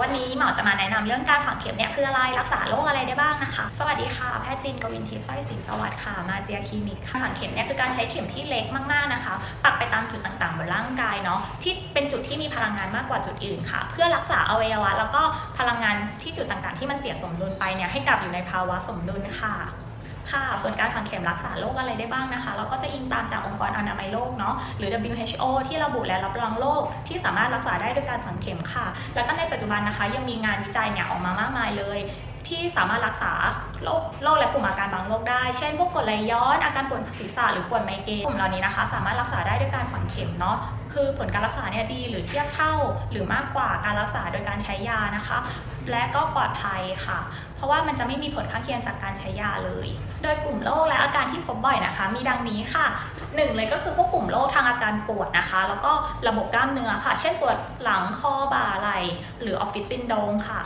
วันนี้หมอจะมาแนะนำเรื่องการฝังเข็มเนี่ยคืออะไรรักษาโรคอะไรได้บ้างนะคะ สวัสดีค่ะแพทย์จินกวินทิพย์สร้อยศรีสวัสดิ์ค่ะมาเจียคลินิกค่ะฝังเข็มเนี่ยคือการใช้เข็มที่เล็กมากๆนะคะ ปักไปตามจุดต่างๆบนร่างกายเนาะที่เป็นจุดที่มีพลังงานมากกว่าจุดอื่นค่ะ เพื่อรักษาอวัยวะ แล้วก็พลังงานที่จุดต่างๆ ที่มันเสียสมดุลไปเนี่ยให้กลับอยู่ในภาวะสมดุลค่ะ ค่ะ ส่วนการฝังเข็มรักษาโรคอะไรได้บ้างนะคะ เราก็จะอิงตามจากองค์กรอนามัยโลกเนาะหรือ WHO ที่ระบุและรับรองโรคที่สามารถรักษาได้ด้วยการฝังเข็มค่ะ แล้วก็ในปัจจุบันนะคะ ยังมีงานวิจัยเนี่ยออกมามากมายเลยที่สามารถรักษาโรคโรคและกลุ่มอาการบางโรคได้ เช่นพวกกรดไหลย้อนอาการปวดศีรษะหรือปวดไมเกรนกลุ่มเหล่านี้นะคะ สามารถรักษาได้ด้วยการฝังเข็มเนาะคือผลการรักษาเนี่ยดีหรือเทียบเท่าหรือมากกว่าการรักษาโดยการใช้ยานะคะ และก็ปลอดภัยค่ะ เพราะว่ามันจะไม่มีผลข้างเคียงจากการใช้ยาเลย โดยกลุ่มโรคและอาการที่พบบ่อยนะคะ มีดังนี้ค่ะหนึ่งเลยก็คือพวกกลุ่มโรคทางอาการปวดนะคะ แล้วก็ระบบกล้ามเนื้อค่ะ เช่นปวดหลัง คอ บ่า ไหล่ หรือออฟฟิศซินโดรมค่ะ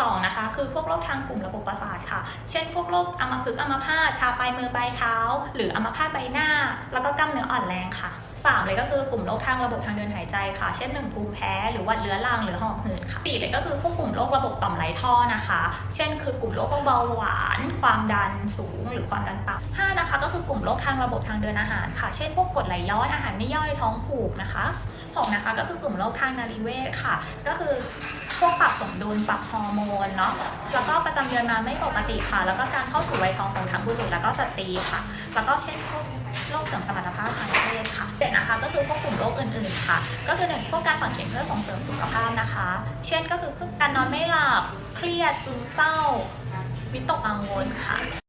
สองนะคะคือพวกโรคทางกลุ่มระบบประสาทค่ะ เช่น พวกโรคอัมพฤกษ์อัมพาตชาปลายมือปลายเท้า หรืออัมพาตใบหน้า แล้วก็กล้ามเนื้ออ่อนแรงค่ะสามเลยก็คือกลุ่มโรคทางระบบทางเดินหายใจค่ะ เช่นหนึ่งภูมิแพ้ หรือวัดเรื้อรังหรือหอบหืดค่ะสี่เลยก็คือพวกกลุ่มโรคระบบต่อมไรท่อนะคะ เช่น คือกลุ่มโรคเบาหวาน ความดันสูง หรือความดันต่ำห้านะคะก็คือกลุ่มโรคทางระบบทางเดินอาหารค่ะ เช่น พวกกรดไหลย้อนอาหารไม่ย่อยท้องผูกนะคะหกนะคะก็คือกลุ่มโรคทางนารีเวชค่ะ ก็คือ พวกปรับสมดุลปรับฮอร์โมนเนาะแล้วก็ประจำเดือนมาไม่ปกติค่ะ แล้วก็การเข้าสู่วัยทองของทั้งบุรุษแล้วก็สตรีค่ะ แล้วก็เช่นพวกโรคเสริมสมรรถภาพทางเพศค่ะเด็นนะคะก็คือพวกกลุ่มโรคอื่นๆค่ะ ก็คือหนึ่งพวกการฝังเข็มเพื่อส่งเสริมสุขภาพนะคะ เช่นก็คือการนอนไม่หลับเครียดซึมเศร้าวิตกกังวลค่ะ